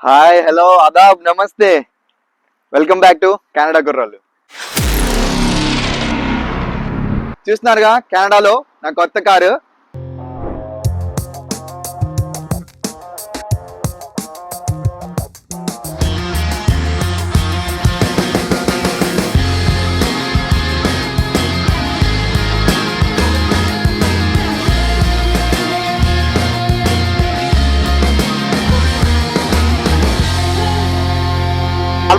Hi hello అదాబ్ నమస్తే welcome back to Canada కుర్రాళ్ళు చూస్తున్నారుగా కెనడాలో నా కొత్త కారు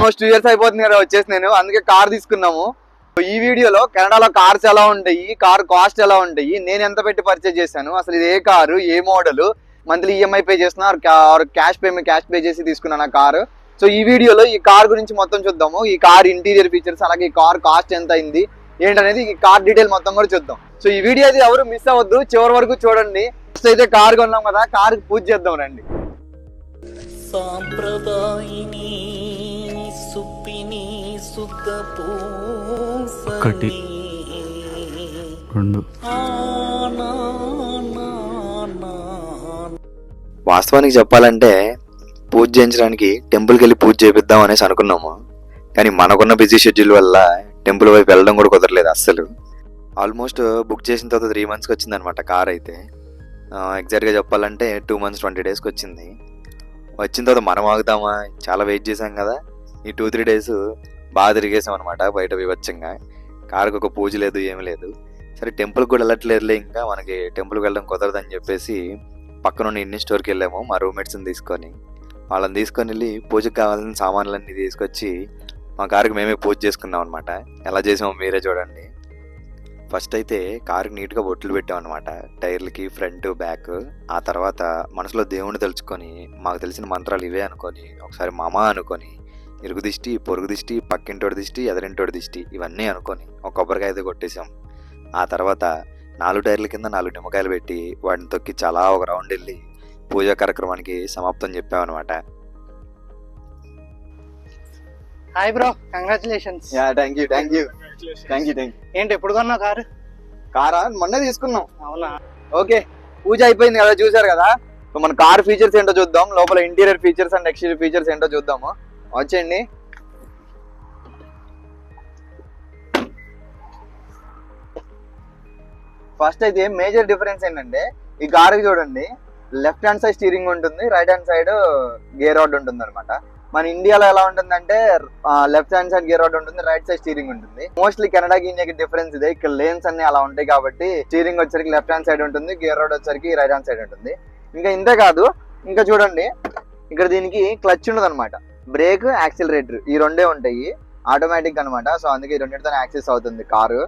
ఆల్మోస్ట్ టూ ఇయర్స్ అయిపోతుంది కదా వచ్చేసి నేను. అందుకే కార్ తీసుకున్నాము. ఈ వీడియోలో కెనడాలో కార్స్ ఎలా ఉంటాయి కార్ కాస్ట్ ఎలా ఉంటాయి నేను ఎంత పెట్టి పర్చేజ్ చేశాను అసలు ఇది ఏ కారు ఏ మోడల్ మంత్లీ ఈఎంఐ పే చేస్తున్నా క్యాష్ పేమెంట్ క్యాష్ పే చేసి తీసుకున్నాను ఆ కారు. సో ఈ వీడియోలో ఈ కార్ గురించి మొత్తం చూద్దాము. ఈ కార్ ఇంటీరియర్ ఫీచర్స్ అలాగే ఈ కార్ కాస్ట్ ఎంత అయింది ఏంటనేది ఈ కార్ డీటెయిల్ మొత్తం కూడా చూద్దాం. సో ఈ వీడియో అయితే ఎవరు మిస్ అవ్వద్దు చివరి వరకు చూడండి. ఫస్ట్ అయితే కార్ కొన్నాం కదా కార్ పూజ చేద్దాం రండి. సాంప్రదాయిని ఒకటి. రెండు. వాస్తవానికి చెప్పాలంటే పూజ చేయించడానికి టెంపుల్కి వెళ్ళి పూజ చేపిద్దాం అనేసి అనుకున్నాము. కానీ మనకున్న బిజీ షెడ్యూల్ వల్ల టెంపుల్ వైపు వెళ్ళడం కూడా కుదరలేదు అస్సలు. ఆల్మోస్ట్ బుక్ చేసిన తర్వాత త్రీ మంత్స్కి వచ్చింది అనమాట కార్ అయితే. ఎగ్జాక్ట్గా చెప్పాలంటే టూ మంత్స్ ట్వంటీ డేస్కి వచ్చింది. వచ్చిన తర్వాత మనం ఆగుదామా చాలా వెయిట్ చేసాం కదా. ఈ టూ త్రీ డేస్ బాగా తిరిగేసాం అనమాట బయట వివచ్చంగా కారుకు ఒక పూజ లేదు ఏమీ లేదు. సరే టెంపుల్కి కూడా వెళ్ళట్లేదులే ఇంకా. మనకి టెంపుల్కి వెళ్ళడం కుదరదని చెప్పేసి పక్కనున్న ఇన్ని స్టోర్కి వెళ్ళాము మా రూమ్మేట్స్ని తీసుకొని. వాళ్ళని తీసుకొని వెళ్ళి పూజకు కావాల్సిన సామాన్లన్నీ తీసుకొచ్చి మా కారుకి మేమే పూజ చేసుకున్నాం అనమాట ఎలా చేసామో మీరే చూడండి. ఫస్ట్ అయితే కారుకి నీట్గా బొట్లు పెట్టాం అనమాట టైర్లకి ఫ్రంట్ బ్యాక్. ఆ తర్వాత మనసులో దేవుణ్ణి తలుచుకొని మాకు తెలిసిన మంత్రాలు ఇవే అనుకొని ఒకసారి మామ అనుకొని ఇరుగు దిష్టి పొరుగు దిష్టి పక్కింటోడి దిష్టి ఎదరింటోడి దిష్టి ఇవన్నీ అనుకొని ఒక కొబ్బరికాయ అయితే కొట్టేసాం ఆ తర్వాత నాలుగు టైర్ల కింద నాలుగు నిమ్మకాయలు పెట్టి వాటిని తొక్కి చాలా ఒక రౌండ్ వెళ్ళి పూజా కార్యక్రమానికి సమాప్తం చెప్పామన్నమాట. Hi bro congratulations. Yeah thank you thank you thank you thank you ఏంటి ఎప్పుడు కొన్నావు కారు? కారా? మొన్న తీసుకున్నాం. అవునా? ఓకే పూజ అయిపోయింది కదా చూసారు కదా? సో మన కార్ ఫీచర్స్ ఏంటో చూద్దాం లోపల interior features and exterior features ఏంటో చూద్దాము. వచ్చేయండి ఫస్ట్ అయితే మేజర్ డిఫరెన్స్ ఏంటంటే ఈ కారుకి చూడండి లెఫ్ట్ హ్యాండ్ సైడ్ స్టీరింగ్ ఉంటుంది right hand side gear rod ఉంటుంది అనమాట మన ఇండియాలో ఎలా ఉంటుందంటే left hand side gear rod ఉంటుంది రైట్ సైడ్ స్టీరింగ్ ఉంటుంది. మోస్ట్లీ కెనడాకి ఇండియాకి డిఫరెన్స్ ఇదే ఇక్కడ లేన్స్ అన్ని అలా ఉంటాయి కాబట్టి స్టీరింగ్ వచ్చరికి లెఫ్ట్ హ్యాండ్ సైడ్ ఉంటుంది గేర్ రాడ్ వచ్చరికి రైట్ హ్యాండ్ సైడ్ ఉంటుంది. ఇంకా ఇంతే కాదు ఇంకా చూడండి ఇక్కడ దీనికి క్లచ్ ఉండదు అనమాట బ్రేక్ యాక్సిలరేటర్ ఈ రెండే ఉంటాయి. ఆటోమేటిక్ అనమాట సో అందుకే ఈ రెండింటితో యాక్సెస్ అవుతుంది కారు.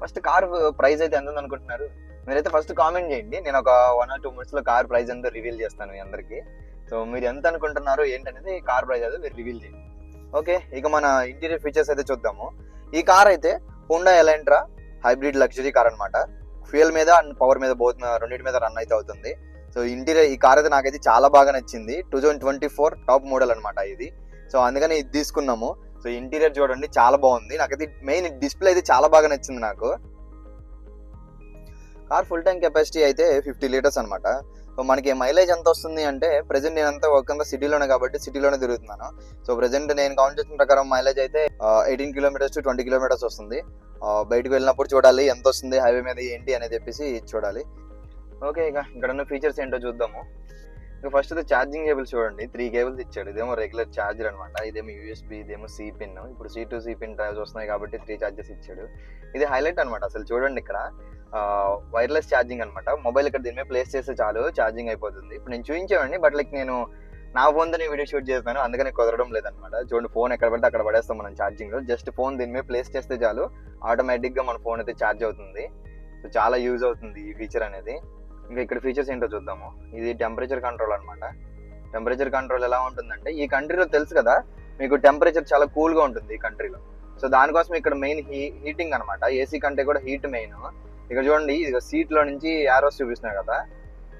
ఫస్ట్ కార్ ప్రైస్ అయితే ఎంత అనుకుంటున్నారు మీరైతే ఫస్ట్ కామెంట్ చేయండి. నేను ఒక వన్ ఆర్ టూ మినిట్స్లో కార్ ప్రైస్ ఎంతో రివీల్ చేస్తాను మీ అందరికి. సో మీరు ఎంత అనుకుంటున్నారో ఏంటనేది కార్ ప్రైస్ అయితే మీరు రివీల్ చేయండి. ఓకే? ఇక మన ఇంటీరియర్ ఫీచర్స్ అయితే చూద్దాము. ఈ కార్ అయితే Honda Elantra hybrid luxury car అనమాట ఫ్యూయల్ మీద అండ్ పవర్ మీద బోత్ రెండింటి మీద రన్ అయితే అవుతుంది. సో ఇంటీరియర్ ఈ కార్ అయితే నాకైతే చాలా బాగా నచ్చింది. Two thousand twenty four top model అనమాట ఇది. సో అందుకని ఇది తీసుకున్నాము. సో ఇంటీరియర్ చూడండి చాలా బాగుంది. నాకైతే మెయిన్ డిస్ప్లే అయితే చాలా బాగా నచ్చింది నాకు. కార్ ఫుల్ ట్యాంక్ కెపాసిటీ అయితే ఫిఫ్టీ లీటర్స్ అనమాట సో మనకి మైలేజ్ ఎంత వస్తుంది అంటే ప్రజెంట్ నేను వర్క్ అంతా సిటీలోనే కాబట్టి సిటీలోనే తిరుగుతున్నాను. సో ప్రెసెంట్ నేను కౌంట్ చేసిన ప్రకారం మైలేజ్ అయితే eighteen kilometres to twenty kilometres వస్తుంది. బయటకు వెళ్ళినప్పుడు చూడాలి ఎంత వస్తుంది హైవే మీద ఏంటి అనేది చెప్పేసి చూడాలి. ఓకే ఇక ఇక్కడ ఉన్న ఫీచర్స్ ఏంటో చూద్దాము. ఇక ఫస్ట్ అయితే ఛార్జింగ్ కేబుల్స్ చూడండి. త్రీ కేబుల్స్ ఇచ్చాడు. ఇదేమో రెగ్యులర్ ఛార్జర్ అనమాట ఇదేమో యూఎస్బి ఇదేమో సి పిన్ ఇప్పుడు C to C pin drives వస్తున్నాయి కాబట్టి త్రీ ఛార్జెస్ ఇచ్చాడు. ఇది హైలైట్ అనమాట అసలు చూడండి ఇక్కడ. వైర్లెస్ ఛార్జింగ్ అనమాట మొబైల్ ఇక్కడ దీని మీద ప్లేస్ చేస్తే చాలు. ఛార్జింగ్ అయిపోతుంది. ఇప్పుడు నేను చూపించామండి బట్ లైక్ నేను నా ఫోన్తో వీడియో షూట్ చేస్తాను అందుకని కుదరడం లేదనమాట చూడండి ఫోన్ ఎక్కడ పడితే అక్కడ పడేస్తాం మనం ఛార్జింగ్ జస్ట్ ఫోన్ దీని మీద ప్లేస్ చేస్తే చాలు. ఆటోమేటిక్గా మన ఫోన్ అయితే ఛార్జ్ అవుతుంది. సో చాలా యూజ్ అవుతుంది ఈ ఫీచర్ అనేది. ఇంకా ఇక్కడ ఫీచర్స్ ఏంటో చూద్దాము. ఇది టెంపరేచర్ కంట్రోల్ అనమాట టెంపరేచర్ కంట్రోల్ ఎలా ఉంటుందంటే ఈ కంట్రీలో తెలుసు కదా మీకు టెంపరేచర్ చాలా కూల్గా ఉంటుంది ఈ కంట్రీలో సో దానికోసం ఇక్కడ మెయిన్ హీ హీటింగ్ అనమాట ఏసీ కంటే కూడా హీట్ మెయిన్ ఇక్కడ చూడండి ఇది సీట్లో నుంచి యారోస్ చూపిస్తున్నాయి కదా.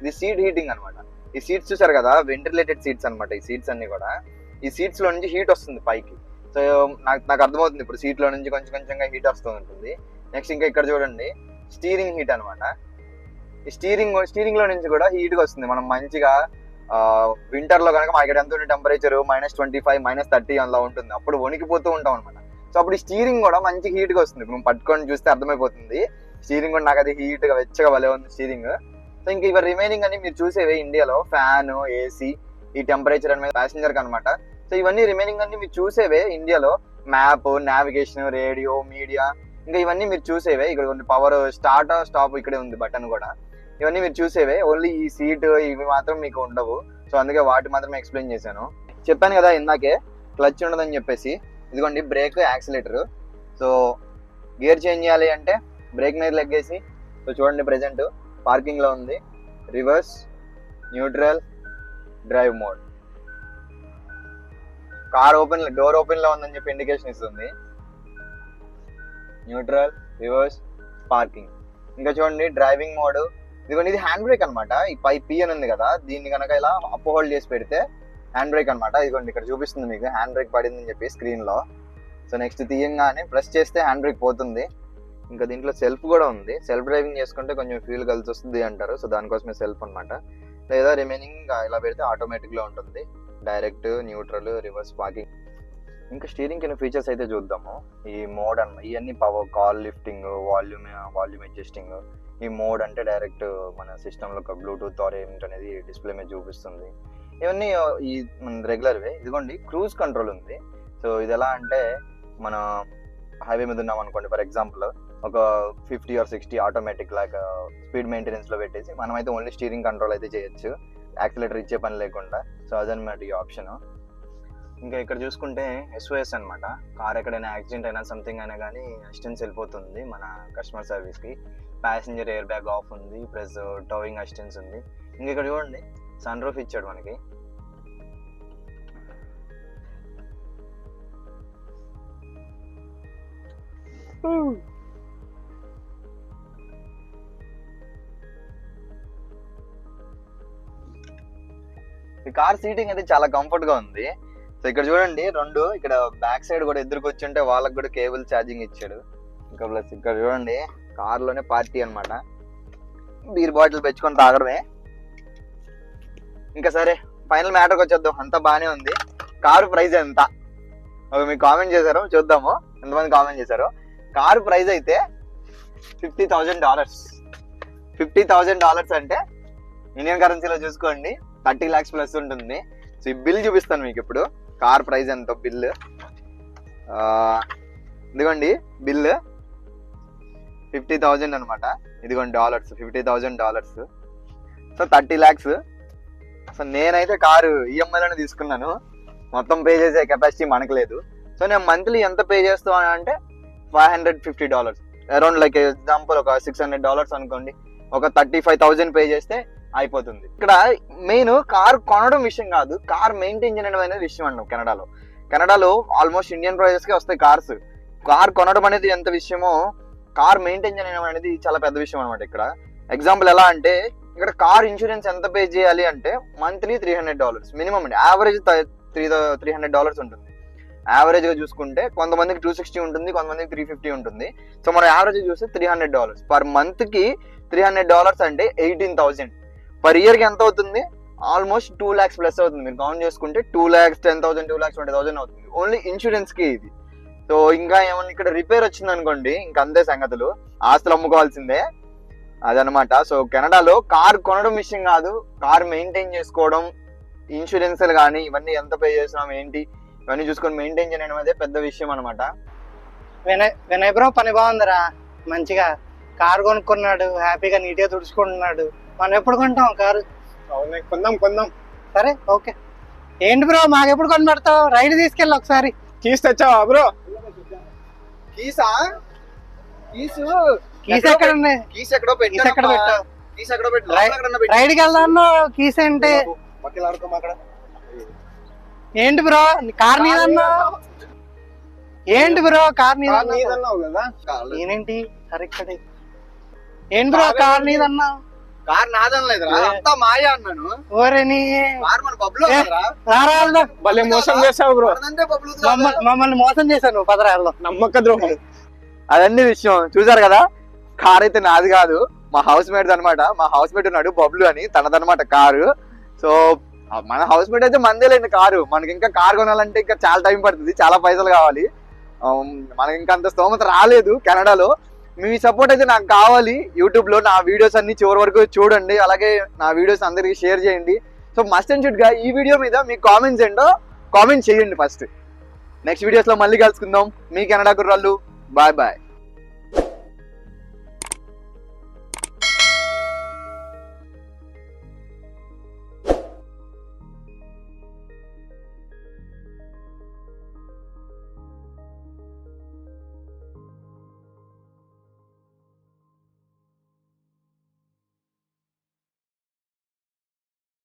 ఇది సీట్ హీటింగ్ అనమాట ఈ సీట్స్ చూసారు కదా వెంటిలేటెడ్ సీట్స్ అనమాట ఈ సీట్స్ అన్ని కూడా. ఈ సీట్స్లో నుంచి హీట్ వస్తుంది పైకి. సో నాకు నాకు అర్థమవుతుంది ఇప్పుడు సీట్లో నుంచి కొంచెం కొంచెంగా హీట్ వస్తూ ఉంటుంది. నెక్స్ట్ ఇంకా ఇక్కడ చూడండి స్టీరింగ్ హీట్ అనమాట స్టీరింగ్ స్టీరింగ్లో నుంచి కూడా హీట్గా వస్తుంది. మనం మంచిగా వింటర్లో కనుక మాకు ఇక్కడ ఎంత ఉంటుంది temperature minus twenty five minus thirty అలా ఉంటుంది. అప్పుడు వణికిపోతూ ఉంటాం అనమాట సో అప్పుడు స్టీరింగ్ కూడా మంచి హీట్గా వస్తుంది. ఇప్పుడు మనం పట్టుకొని చూస్తే అర్థమైపోతుంది. స్టీరింగ్ కూడా నాకు అది హీట్గా వెచ్చగా భలే ఉంది స్టీరింగ్ సో ఇంక ఇవి రిమైనింగ్ అని మీరు చూసేవి ఇండియాలో ఫ్యాన్ ఏసీ ఈ టెంపరేచర్ అనేది ప్యాసింజర్ అనమాట సో ఇవన్నీ రిమైనింగ్ అన్ని మీరు చూసేవే ఇండియాలో మ్యాప్ నావిగేషన్ రేడియో మీడియా ఇంకా ఇవన్నీ మీరు చూసేవే. ఇక్కడ కొన్ని పవర్ స్టార్ట్ స్టాప్ ఇక్కడే ఉంది బటన్ కూడా. ఇవన్నీ మీరు చూసేవే. ఓన్లీ ఈ సీట్ ఇవి మాత్రం మీకు ఉండవు. సో అందుకే వాటి మాత్రమే ఎక్స్ప్లెయిన్ చేశాను. చెప్పాను కదా ఇందాకే క్లచ్ ఉండదని చెప్పేసి. ఇదిగోండి brake accelerator so gear change చేయాలి అంటే బ్రేక్ నైర్ లెగ్గేసి. సో చూడండి ప్రజెంట్ పార్కింగ్లో ఉంది. Reverse neutral drive mode car open door ఓపెన్లో ఉందని చెప్పి ఇండికేషన్ ఇస్తుంది. న్యూట్రల్ రివర్స్ పార్కింగ్ ఇంకా చూడండి డ్రైవింగ్ మోడ్ ఇదిగోండి ఇది హ్యాండ్ బ్రేక్ అనమాట ఈ పై పి అని ఉంది కదా దీన్ని కనుక ఇలా అప్ హోల్డ్ చేసి పెడితే హ్యాండ్ బ్రేక్ అనమాట ఇదిగోండి ఇక్కడ చూపిస్తుంది మీకు హ్యాండ్ బ్రేక్ పడింది అని చెప్పి స్క్రీన్లో. సో నెక్స్ట్ తీయంగానే ప్రెస్ చేస్తే హ్యాండ్ బ్రేక్ పోతుంది. ఇంకా దీంట్లో సెల్ఫ్ కూడా ఉంది. సెల్ఫ్ డ్రైవింగ్ చేసుకుంటే కొంచెం ఫీల్ కలిసి వస్తుంది అంటారు. సో దానికోసమే సెల్ఫ్ అనమాట లేదా రిమైనింగ్ ఇలా పెడితే ఆటోమేటిక్లో ఉంటుంది. డైరెక్ట్ న్యూట్రల్ రివర్స్ పార్కింగ్ ఇంకా స్టీరింగ్ కింద ఫీచర్స్ అయితే చూద్దాము. ఈ మోడ్ అన్న ఇవన్నీ power call lifting volume volume adjusting ఈ మోడ్ అంటే డైరెక్ట్ మన సిస్టంలో ఒక బ్లూటూత్ ఆర్ ఏంటి అనేది డిస్ప్లే మీద చూపిస్తుంది. ఇవన్నీ ఈ మన రెగ్యులర్వే. ఇదిగోండి క్రూజ్ కంట్రోల్ ఉంది. సో ఇది ఎలా అంటే మన హైవే మీద ఉన్నాం అనుకోండి ఫర్ ఎగ్జాంపుల్ ఒక ఫిఫ్టీ ఆర్ సిక్స్టీ ఆటోమేటిక్ లాగా స్పీడ్ మెయింటెనెన్స్లో పెట్టేసి మనమైతే ఓన్లీ స్టీరింగ్ కంట్రోల్ అయితే చేయొచ్చు. యాక్సిలేటర్ ఇచ్చే పని లేకుండా. సో అదనమాట ఈ ఆప్షన్. ఇంకా ఇక్కడ చూసుకుంటే ఎస్ఓఎస్ అనమాట కార్ ఎక్కడైనా యాక్సిడెంట్ అయినా సంథింగ్ అయినా కానీ అసిస్టెన్స్ వెళ్ళిపోతుంది మన కస్టమర్ సర్వీస్కి. ప్యాసింజర్ ఎయిర్ బ్యాగ్ ఆఫ్ ఉంది ప్లస్ టోవింగ్ అసిస్టెన్స్ ఉంది. ఇంకా ఇక్కడ చూడండి సన్ రూఫ్ ఇచ్చాడు మనకి. ఈ కార్ సీటింగ్ అయితే చాలా కంఫర్ట్గా ఉంది. సో ఇక్కడ చూడండి రెండు ఇక్కడ బ్యాక్ సైడ్ కూడా ఎదురుకొచ్చి ఉంటే వాళ్ళకి కూడా కేబుల్ ఛార్జింగ్ ఇచ్చాడు. ఇంకా ప్లస్ ఇక్కడ చూడండి కార్లోనే పార్టీ అనమాట బీర్ బాటిల్ పెంచుకొని తాగడమే. ఇంకా సరే ఫైనల్ మ్యాటర్కి వచ్చేద్దాం. అంతా బాగానే ఉంది. కారు ప్రైస్ ఎంత? ఒక మీకు కామెంట్ చేశారు చూద్దాము. ఎంతమంది కామెంట్ చేశారు. కారు ప్రైస్ అయితే fifty thousand dollars. Fifty thousand dollars అంటే ఇండియన్ కరెన్సీలో చూసుకోండి థర్టీ ల్యాక్స్ ప్లస్ ఉంటుంది. సో ఈ బిల్ చూపిస్తాను మీకు ఇప్పుడు. కార్ ప్రైస్ ఎంత? బిల్. ఇదిగోండి బిల్. ఫిఫ్టీ థౌజండ్ అనమాట ఇదిగోండి dollars fifty thousand dollars so thirty lakhs so నేనైతే కారు ఈఎంఐలోనే తీసుకున్నాను. మొత్తం పే చేసే కెపాసిటీ మనకు లేదు. సో నేను మంత్లీ ఎంత పే చేస్తాను అంటే five hundred fifty dollars around like example ఒక సిక్స్ హండ్రెడ్ డాలర్స్ అనుకోండి. ఒక థర్టీ ఫైవ్ థౌజండ్ పే చేస్తే అయిపోతుంది. ఇక్కడ మెయిన్ కార్ కొనడం విషయం కాదు. కార్ మెయింటైన్ చేయడం అనేది విషయం అన్నాం కెనడాలో. కెనడాలో ఆల్మోస్ట్ ఇండియన్ ప్రైజెస్కే వస్తాయి కార్స్ కార్ కొనడం అనేది ఎంత విషయమో కార్ మెయింటైన్ చేయడం అనేది చాలా పెద్ద విషయం అనమాట ఇక్కడ. ఎగ్జాంపుల్ ఎలా అంటే ఇక్కడ కార్ ఇన్సూరెన్స్ ఎంత పే చేయాలి అంటే monthly three hundred dollars minimum అండి. Average three three hundred dollars ఉంటుంది. యావరేజ్గా చూసుకుంటే కొంతమందికి టూ సిక్స్టీ ఉంటుంది కొంతమందికి త్రీ ఫిఫ్టీ ఉంటుంది. సో మనం యావరేజ్ చూస్తే త్రీ హండ్రెడ్ డాలర్స్ పర్ మంత్కి త్రీ హండ్రెడ్ డాలర్స్ అంటే ఎయిటీన్ థౌసండ్ పర్ ఇయర్కి ఎంత అవుతుంది? ఆల్మోస్ట్ టూ ల్యాక్స్ ప్లస్ అవుతుంది. మీరు కౌంట్ చేసుకుంటే two lakhs ten thousand two lakhs twenty thousand అవుతుంది. ఓన్లీ ఇన్సూరెన్స్కి ఇది. సో ఇంకా ఏమన్నా ఇక్కడ రిపేర్ వచ్చింది అనుకోండి ఇంకా అంతే సంగతులు. ఆస్తులు అమ్ముకోవాల్సిందే. అదనమాట. సో కెనడాలో కార్ కొనడం విషయం కాదు. కార్ మెయింటైన్ చేసుకోవడం ఇన్సూరెన్స్లు కానీ ఇవన్నీ ఎంత పే చేస్తున్నాం ఏంటి ఇవన్నీ చూసుకొని మెయింటైన్ చేయడం అదే పెద్ద విషయం అనమాట వినయ్ వినయ్ బ్రో పని బాగుందిరా. మంచిగా కారు కొనుక్కున్నాడు హ్యాపీగా నీట్గా తుడుచుకుంటున్నాడు. మనం ఎప్పుడు కొంటాం కారు? అవునే కొందాం కొందాం. సరే ఓకే. ఏంటి బ్రో మాకు ఎప్పుడు కొని పెడతావు రైడ్ తీసుకెళ్ళి ఒకసారి. కీస్ తెచ్చావా బ్రో? కీసా కీసు కీస్ ఎక్కడ ఉన్నాయి కీస్ ఎక్కడో కీస్ ఎక్కడ పెట్టావు కీస్ ఎక్కడో పెట్టు. రై- రైడ్కి వెళ్దాం కీస్ అంటే. పక్కన ఆడుకోమ అక్కడ ఏంటి బ్రో? కార్ నీదన్నా ఏంటి బ్రో? కార్ నీదన్నా నీదన్నావు కదా. నేనేంటి? కరెక్ట్ ఏంటి బ్రో? కార్ నీదన్నా కార్ నాదని లేదురా. అంతా మాయా అన్నాను. ఓరే నీ కార్ మన. భలే మోసం చేసావు బ్రో. మమ్మల్ని మోసం చేశాను పదరా వెళ్దాం. నమ్మక ద్రోహం. అదన్నీ విషయం. చూసారు కదా? కార్ అయితే నాది కాదు. మా హౌస్ మేట్ అనమాట మా హౌస్ మేట్ ఉన్నాడు బబ్లు అని తనదనమాట కారు. సో మన హౌస్ మేట్ అయితే మందే లేని కారు. మనకి ఇంకా కారు కొనాలంటే ఇంకా చాలా టైం పడుతుంది చాలా పైసలు కావాలి. మనకి ఇంకా అంత స్తోమత రాలేదు కెనడాలో. మీ సపోర్ట్ అయితే నాకు కావాలి. యూట్యూబ్లో నా వీడియోస్ అన్ని చివరి వరకు చూడండి. అలాగే నా వీడియోస్ అందరికీ షేర్ చేయండి. సో మస్ట్ అండ్ షుడ్గా ఈ వీడియో మీద మీ కామెంట్స్ ఏంటో కామెంట్ చేయండి ఫస్ట్ నెక్స్ట్ వీడియోస్లో మళ్ళీ కలుసుకుందాం. మీ కెనడా కుర్రాళ్ళు. Bye bye